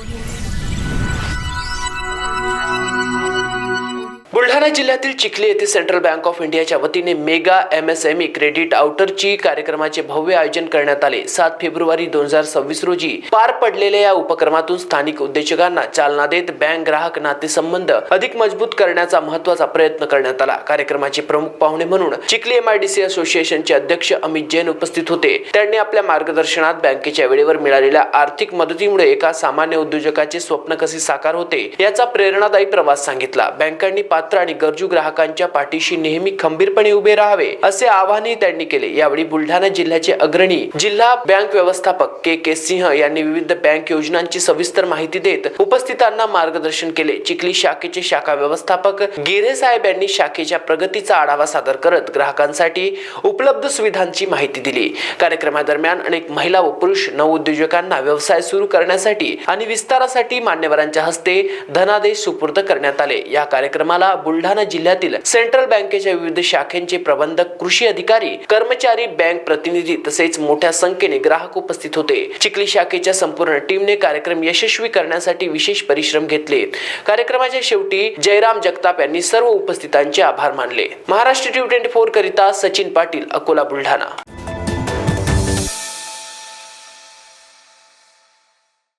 Audio. Buldhana जिल्ह्यातील चिखली येथे central bank of इंडियाच्या वतीने mega M S M E credit आउटरची कार्यक्रमाचे भव्य आयोजन करण्यात आले. सात फेब्रुवारी दोन हजार सव्वीस रोजी पार पडलेल्या या उपक्रमातून स्थानिक उद्योजकांना चालना देत बँक ग्राहक नातेसंबंध अधिक मजबूत करण्याचा महत्त्वाचा प्रयत्न करण्यात आला. कार्यक्रमाचे प्रमुख पाहुणे म्हणून चिखली एमआयडीसी असोसिएशनचे अध्यक्ष अमित जैन उपस्थित होते. त्यांनी आपल्या मार्गदर्शनात बँकेच्या वेळेवर मिळालेल्या आर्थिक मदतीमुळे एका सामान्य उद्योजकाचे स्वप्न कसे साकार होते याचा प्रेरणादायी प्रवास सांगितला. बँकांनी पात्र आणि आणि गरजू ग्राहकांच्या पाठीशी नेहमी खंबीरपणे उभे राहावे असे आवाहनही त्यांनी केले. यावेळी बुलढाणा जिल्ह्याचे अग्रणी जिल्हा बँक व्यवस्थापक के के सिंह यांनी विविध बँक योजनांची सविस्तर माहिती देत उपस्थितांना मार्गदर्शन केले. चिखली शाखेचे शाखा व्यवस्थापक गिरे साहेब यांनी शाखेच्या प्रगतीचा आढावा सादर करत ग्राहकांसाठी उपलब्ध सुविधांची माहिती दिली. कार्यक्रमादरम्यान अनेक महिला व पुरुष नवउद्योजकांना व्यवसाय सुरू करण्यासाठी आणि विस्तारासाठी मान्यवरांच्या हस्ते धनादेश सुपूर्द करण्यात आले. या कार्यक्रमाला बुल बुलढाणा जिल्ह्यातील सेंट्रल बँकेच्या विविध शाखेंचे प्रबंधक कृषी अधिकारी कर्मचारी बँक प्रतिनिधी तसेच मोठ्या संख्येने ग्राहक उपस्थित होते. चिखली शाखेच्या संपूर्ण टीमने कार्यक्रम यशस्वी करण्यासाठी विशेष परिश्रम घेतले. कार्यक्रमाच्या शेवटी जयराम जगताप यांनी सर्व उपस्थितांचे आभार मानले. महाराष्ट्र ट्यू ट्वेंटी फोर करिता सचिन पाटील अकोला बुलढाणा.